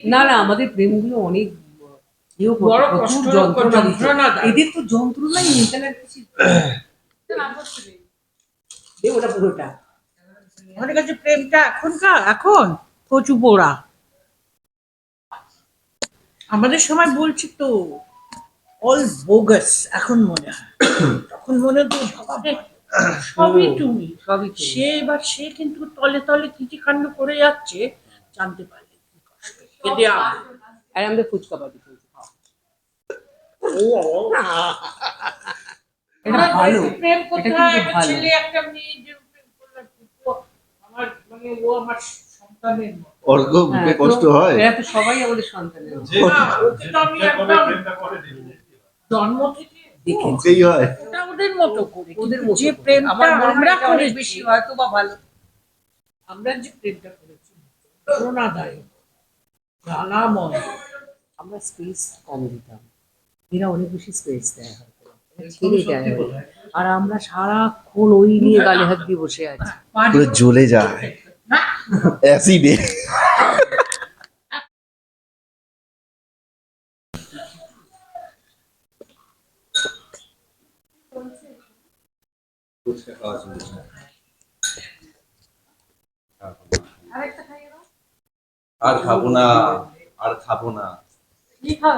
না না আমাদের প্রেমগুলো অনেক ইয়ে বড় কষ্ট যন্ত্রণা দিত। যন্ত্রণা দেয়। এদের তো যন্ত্রণাই ইন্টারনেট কিছু ওটা পুরোটা। আমাদের কাছে প্রেমটা এখনকার এখন? কচু পোড়া। আমাদের সময় বলছি তো অল বোগাস এখন মনে হয়। তখন মনে হতো বাবা, সবই তুমি সবই সে এবার সে কিন্তু তলে তলে কি কি কাণ্ড করে যাচ্ছে জানতে পারলে আর আমাদের ফুচকা পাটি চলছে এটা ভালো প্রেম করতে হয় কিন্তু একটা ভালো। ছেলে একটা মেয়ে যে প্রেম করলে ও আমার মানে ও আমার সন্তানের অর্ঘ বুকে হ্যাঁ, কষ্ট হয় এরা তো সবাই আমাদের সন্তানের মতো। না, ওকে তো আমি একদম জন্ম থেকে দেখেছি হয় ওটা ওদের মতো করে ওদের যে করে। প্রেমটা আমার আমরা এটা অনেক বেশি হয়তো বা ভালো আমরা যে প্রেমটা করেছি করোনাদায়ক আমরা স্পেস কম দিতাম? এরা অনেক বেশি স্পেস দেয় হয়তো। এরা দেয় আর আমরা সারাক্ষণ ওই নিয়ে গালে হাত দিয়ে বসে আছি। পুরো জ্বলে যায়। অ্যাসিডে আর খাব না আর খাব না।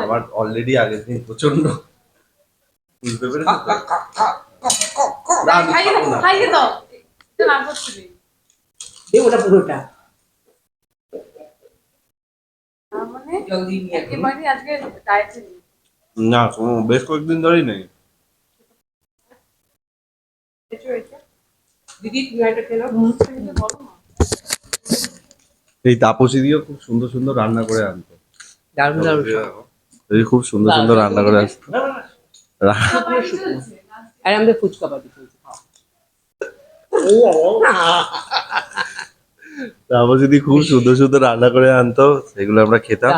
আমার অলরেডি আগের দিন প্রচণ্ড বুঝতে পেরেছ। দে ওটা পুরোটা। মানে না কোনো বেশ কয়েকদিন ধরেই নেই। দিদি তুমি একটা খেলো। এই তাপসী দিয়েও খুব সুন্দর সুন্দর রান্না করে আনতো। দারুণ দারুণ এই খুব সুন্দর সুন্দর রান্না করে আসতো আর আমাদের ফুচকা পাটি চলছে খাও। তাপসী দি খুব সুন্দর সুন্দর রান্না করে আনতো সেগুলো আমরা খেতাম।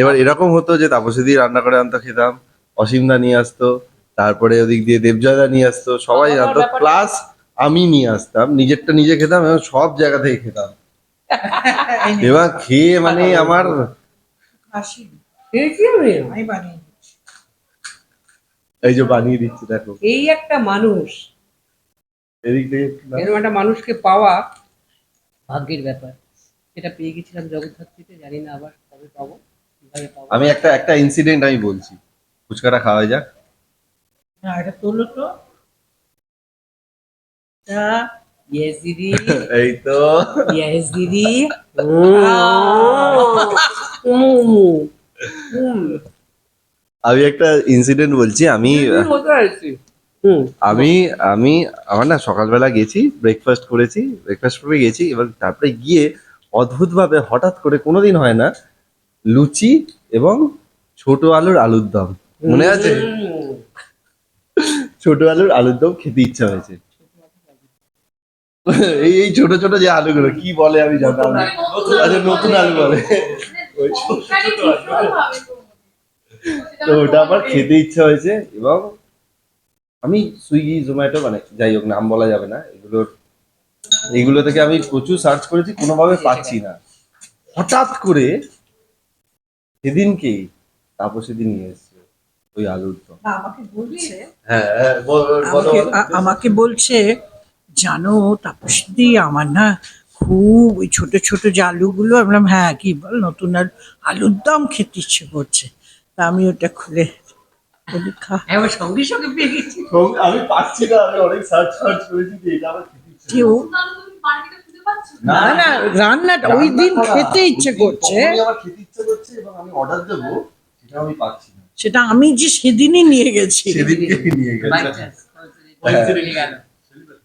এবার এরকম হতো যে তাপসী দি রান্না করে আনতো খেতাম। অসীমদা নিয়ে আসতো তারপরে ওদিক দিয়ে দেবজয়দা নিয়ে আসতো সবাই আনতো। প্লাস আমি নিয়ে আসতাম নিজেরটা নিজে খেতাম এবং সব জায়গা থেকে খেতাম। এবার খেয়ে মানে আমার এই যে বানিয়ে দিচ্ছি দেখো। এই একটা মানুষ। এদিক থেকে এরকম একটা মানুষকে পাওয়া ভাগ্যের ব্যাপার। সেটা পেয়ে গেছিলাম জগদ্ধাত্রীতে জানি না আবার কবে পাবো কীভাবে পাবো। আমি একটা একটা ইনসিডেন্ট আমি বলছি। ফুচকাটা খাওয়া যাক। না এটা তোলো তো। তা ইয়েস দিদি এই তো ইয়েস দিদি আমি একটা ইনসিডেন্ট বলছি আমি আমি আমি আমার না সকালবেলা গেছি ব্রেকফাস্ট করেছি ব্রেকফাস্ট করে গেছি এবার তারপরে গিয়ে অদ্ভুতভাবে হঠাৎ করে কোনোদিন হয় না লুচি এবং ছোট আলুর আলুর দম। মনে আছে? ছোট আলুর আলুর দম খেতে ইচ্ছা হয়েছে। এই এই ছোট ছোট যে আলুগুলো কি বলে আমি জানতাম না। আচ্ছা নতুন আলু বলে। তো ওটা আমার খেতে ইচ্ছা হয়েছে এবং আমি সুইগি জোম্যাটো মানে যাই হোক নাম বলা যাবে না এগুলোর এগুলো থেকে আমি প্রচুর সার্চ করেছি কোনোভাবে পাচ্ছি না। হঠাৎ করে সেদিনকেই তাপসী দিন নিয়ে এসছে ওই আলুর না, আমাকে বলছে হ্যাঁ হ্যাঁ, আমাকে বলছে জানো তাপসদি আমার না খুব ওই ছোট ছোট যে আলুগুলো আমি বললাম হ্যাঁ কি বল? নতুন আর আলুর দম খেতে ইচ্ছে করছে। তা আমি ওটা খুলে বলি, খা। আমার সঙ্গে সঙ্গে পেয়ে গেছি। আমি পাচ্ছি না আমি অনেক সার্চ সার্চ করেছি এটা আমার কেউ? মার্কেটে খুঁজে পাচ্ছ? না না রান্নাটা ওই দিন খেতে ইচ্ছে করছে। তখনই আমার খেতে ইচ্ছে করছে এবং আমি অর্ডার দেবো সেটা আমি পাচ্ছি না। সেটা আমি যে সেদিনই নিয়ে গেছি। সেদিনকে নিয়ে গেছে chance, হ্যাঁ। চলে গেল। তাহলে কীরকম ব্যাপার? আমার-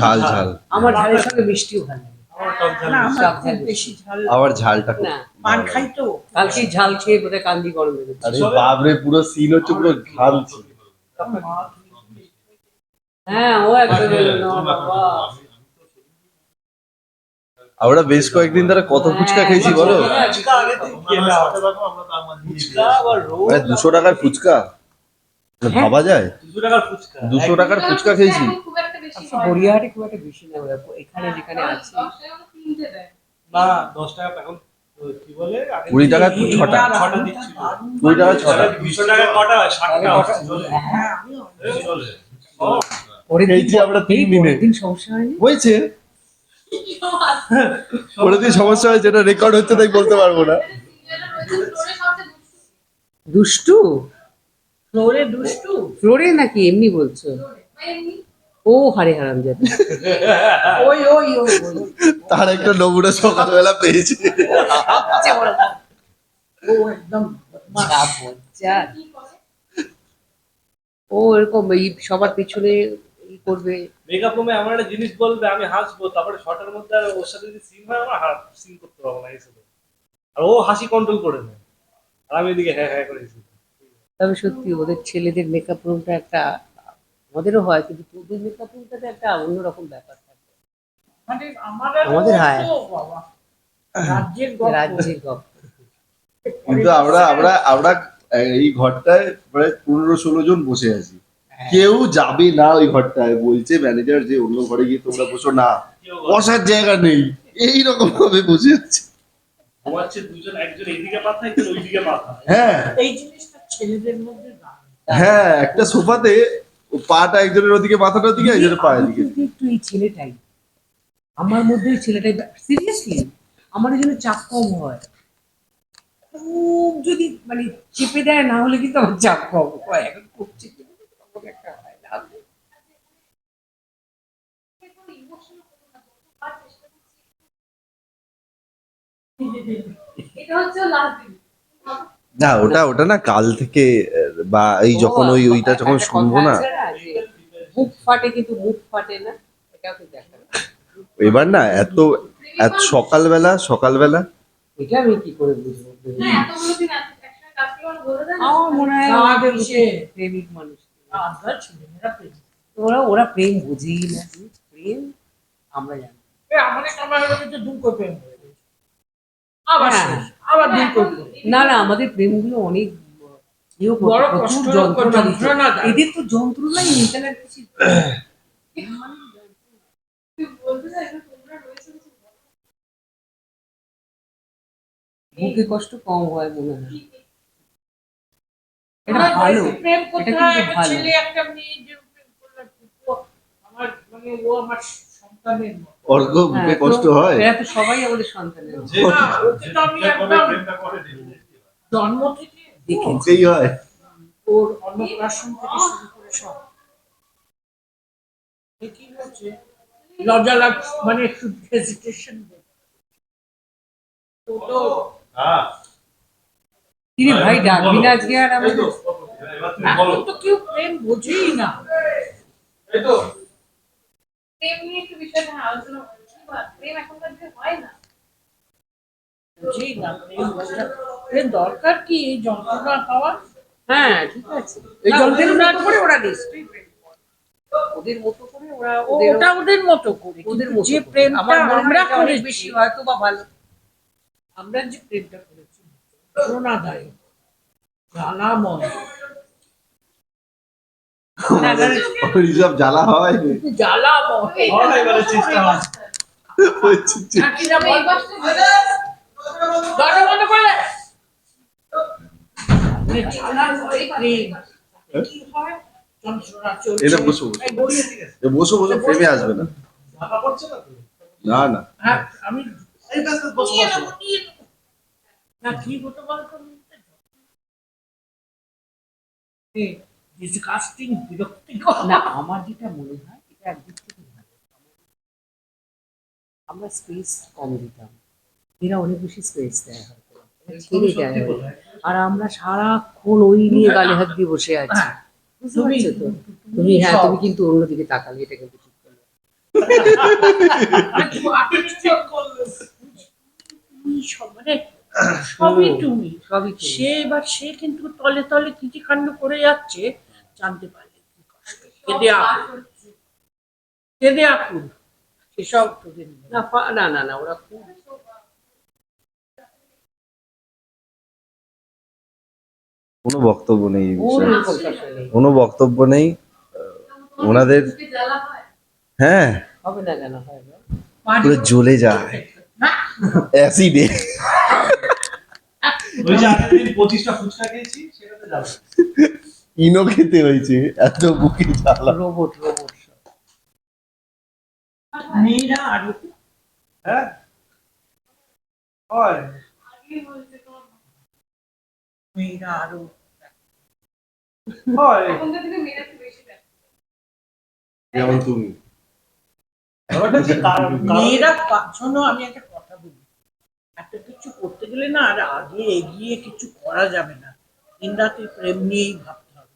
ঝাল ঝাল। আমার ঝালের সঙ্গে মিষ্টিও ভালো ঝাল। ঝাল। আবার ঝালটা পান খাই তো। কালকে ঝাল খেয়ে বোধহয় কান্দি গরম আরে বাপরে পুরো সিন হচ্ছে পুরো ঘামছে হ্যাঁ ও একদম আমরা বেশ কয়েকদিন ধরে কত ফুচকা খেয়েছি বলো? দুশো টাকার ফুচকা? ভাবা যায়? দুশো টাকার ফুচকা। খেয়েছি। এখন খুব একটা বেশি আচ্ছা গড়িয়াহাটে খুব একটা বেশি না ওরা এখানে যেখানে আছে। না দশ টাকা এখন কুড়ি টাকা ছটা। কুড়ি টাকা ছটা। হয়? হ্যাঁ। সমস্যা হয়নি? হয়েছে। পরের দিন সমস্যা হয়েছে এটা রেকর্ড হচ্ছে তাই বলতে পারব না। দুষ্টু? ফ্লোরে দুষ্টু? ফ্লোরে নাকি এমনি বলছো? ও হারে হারাম যাবে ওই ওই ওই। তার একটা নমুনা সকালবেলা পেয়েছি। ও একদম এরকম এই সবার পিছনে ই করবে। মেকআপ রুমে এমন একটা জিনিস বলবে আমি হাসবো তারপরে শর্টের মধ্যে আর ওর সাথে যদি সিন হয় আমার হাত সিন করতে পারব না এসে আর ও হাসি কন্ট্রোল করে নেয়। আর আমি এদিকে হ্যাঁ হ্যাঁ করে। তবে সত্যি ওদের ছেলেদের মেকআপ রুমটা একটা আমাদেরও হয় কিন্তু তোদের মেকআপ রুমটাতে একটা অন্যরকম ব্যাপার থাকে। মানে আমাদের আমাদের হায়। রাজ্যের গল্প। কিন্তু আমরা আমরা আমরা এই ঘরটায় প্রায় পনেরো ষোলো জন বসে আছি। কেউ যাবে না ওই ঘরটায় বলছে ম্যানেজার যে অন্য ঘরে গিয়ে তোমরা বসো না। বসার জায়গা নেই। এই রকম ভাবে বসে আছে। হ্যাঁ। এই দারুণ। হ্যাঁ একটা সোফাতে ও পাটা একজনের ওদিকে মাথাটা ওদিকে একজনের পা আমি এদিকে কিন্তু একটু এই ছেলেটাই আমার মধ্যে ওই ছেলেটাই সিরিয়াসলি আমার জন্য চাপ কম হয়। খুব যদি মানে চেপে দেয় না হলে কিন্তু আমার চাপ কম হয়। এখন খুব চেপে একটা হয় না। এটা হচ্ছে লাস্ট না ওটা ওটা না কাল থেকে বা এই যখন ওই ওইটা যখন শুনব না মুখ ফাটে কিন্তু মুখ ফাটে না এটাও তো দেখা না। এবার না এত এত সকালবেলা সকালবেলা এটা আমি কি করে বুঝব হ্যাঁ আমার বোঝা না। আমার মনে হয় ওরা প্রেমিক মানুষ। ওরা ওরা প্রেম বুঝেই না প্রেম আমরা জানি এ, আমাদের সময় হলো কিন্তু করে প্রেম হয়ে গেছে। আবার হ্যাঁ। আবার দুম করে না না আমাদের প্রেমগুলো অনেক বড় কষ্ট, যন্ত্রণা। এদের তো যন্ত্রণাই কিছু। বুকে কম হয় মনে হয় এটা আমার ভালো প্রেম করতে হয়, একটা ছেলে একটা মেয়ে যে প্রেম করলে আমার মানে ও আমার সন্তানের মতো। অর্ঘ বুকে হ্যাঁ, কষ্ট হয়। এরা তো সবাই আমাদের সন্তানের। জন্ম থেকে দেখেছি। বুকেই হয়। ওর অন্নপ্রাশন থেকে শুরু করে সব। কি হচ্ছে লজ্জা লাগ মানে একটু হেজিটেশন তো তো হ্যাঁ। ভাই ডাকবি না আজকে আর আমাদের? এখন তো কেউ প্রেম বোঝেই না। এই তো প্রেম নিয়ে একটু বিষয় আলোচনা করছি বা প্রেম এখনকার দিনে হয় না। বোঝেই না প্রেম দরকার কি? এই যন্ত্রণা পাওয়া হ্যাঁ ঠিক আছে। এই যন্ত্রণা করে ওরা নিশ্চয়ই ওদের মতো করে ওরা ওটা ওদের মতো করে। ওদের মতো যে। প্রেমটা আমার বেশি হয়তো বা ভালো। আমরা যে প্রেমটা করেছি জ্বালাময় না, না, জ্বালা হয়। হয় চেষ্টা ওই এটা বসো, বসো। বসে বসো বসো প্রেমে আসবে না। না না না। হ্যাঁ আমি। না কি হতো বলতো? ডিসকাস্টিং বিরক্তিকর। না আমার যেটা মনে হয় এটা একদিক থেকে ভালো। আমরা স্পেস কম দিতাম। এরা অনেক বেশি স্পেস দেয় হয়তো। ছেড়ে দেয়। আর আমরা সারাক্ষণ ওই নিয়ে গালে হাত দিয়ে বসে আছি। হ্যাঁ। বুঝতে তুমি পারছ তো? তুমি হ্যাঁ তুমি কিন্তু অন্যদিকে তাকালে এটা কিন্তু ঠিক করলে। সব মানে সবই তুমি সবই সে এবার সে কিন্তু তলে তলে কি কাণ্ড করে যাচ্ছে জানতে পারলে কি কষ্ট। কেঁদে আকুল কেঁদে আকুল। সেসব তোদের না না না না ওরা খুব কোনো বক্তব্য নেই। কোনো বক্তব্য নেই। ওনাদের- হয়। হবে না কেন হয় না। পুরো জ্বলে যায়। অ্যাসিডে। ওই যে আগের দিন পঁচিশটা ফুচকা খেয়েছি সেটাতে যাবে। ইনো খেতে হয়েছে এত বুকে জ্বালা। রোবট রোবট মেয়েরা আরও হ্যাঁ? হয়। মেয়েরা আরও হয়। যেমন তুমি। ব্যাপারটা হচ্ছে কারণ- মেয়েরা শোনো আমি একটা একটা কিছু করতে গেলে না আর আগে এগিয়ে কিছু করা যাবে না। দিন রাতে প্রেম নিয়েই ভাবতে হবে।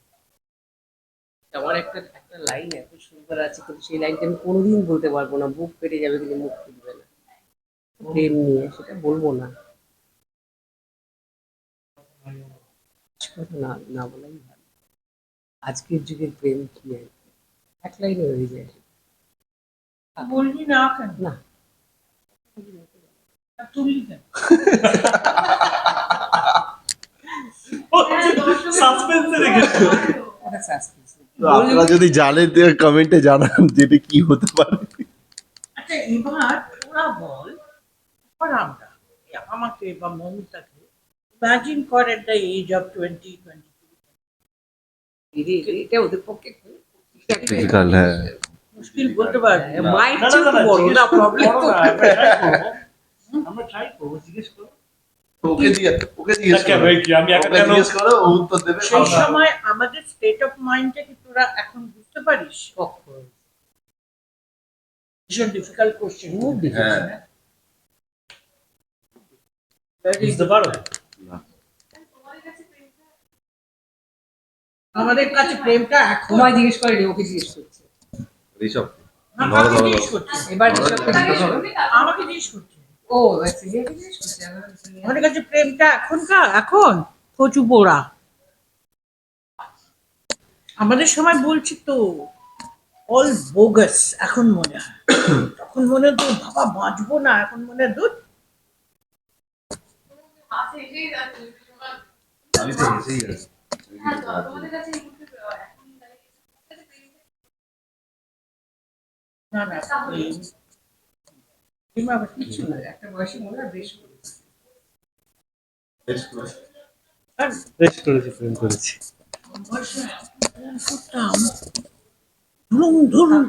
আমার একটা একটা লাইন এত সুন্দর আছে কিন্তু সেই লাইনটা আমি কোনোদিন বলতে পারব না। বুক পেটে যাবে কিন্তু মুখ ফুটবে না। প্রেম নিয়ে সেটা বলব না। না না বলাই ভালো। আজকের যুগের প্রেম কি আর? এক লাইনে হয়ে যায়। বললি না কেন? না। আপনারা যদি জানেন কমেন্টে জানান যে এটা কি হতে পারে আচ্ছা এবার ওরা বল এবার আমরা এ আমাকে বা মমতাকে ইমাজিন কর at the age of twenty twenty এরে- এরে- এটা ওদের পক্ষে খুব Difficult, হ্যাঁ। মুশকিল বলতে পারবি হ্যাঁ, মায়ের না, না, চেয়ে না, তো না, বড় জিজ্ঞেস না করো, প্রবলেম করো না, আমরা try করব। আমরা ট্রাই করব জিজ্ঞেস করো ওকে দিয়ে ওকে জিজ্ঞেস করো। এই কি, আমি একা ওকে কেন? জিজ্ঞেস করো ও উত্তর দেবে সেই সময় আমাদের স্টেট অফ মাইন্ডটা কি তোরা এখন বুঝতে পারিস? ভীষণ ডিফিকাল্ট কোশ্চেন খুব difficult। হ্যাঁ। বুঝতে পারো? কাছে প্রেমটা আমাদের কাছে প্রেমটা এখন তোমায় জিজ্ঞেস করেনি ওকে জিজ্ঞেস করছে। ঋষভ। এবার। আমাকে জিজ্ঞেস করছে? ও আমাদের কাছে প্রেমটা এখনকার, এখন? কচু পোড়া। আমাদের সময় বলছি তো অল বোগাস এখন মনে হয়। তখন মনে হতো বাবা, বাঁচবো না, এখন মনে হয় দুধ। না না কিছু না একটা বয়সে মনে হয় বেশ করেছে। বেশ করেছি। প্রেম করেছি। ধরুন ধরুন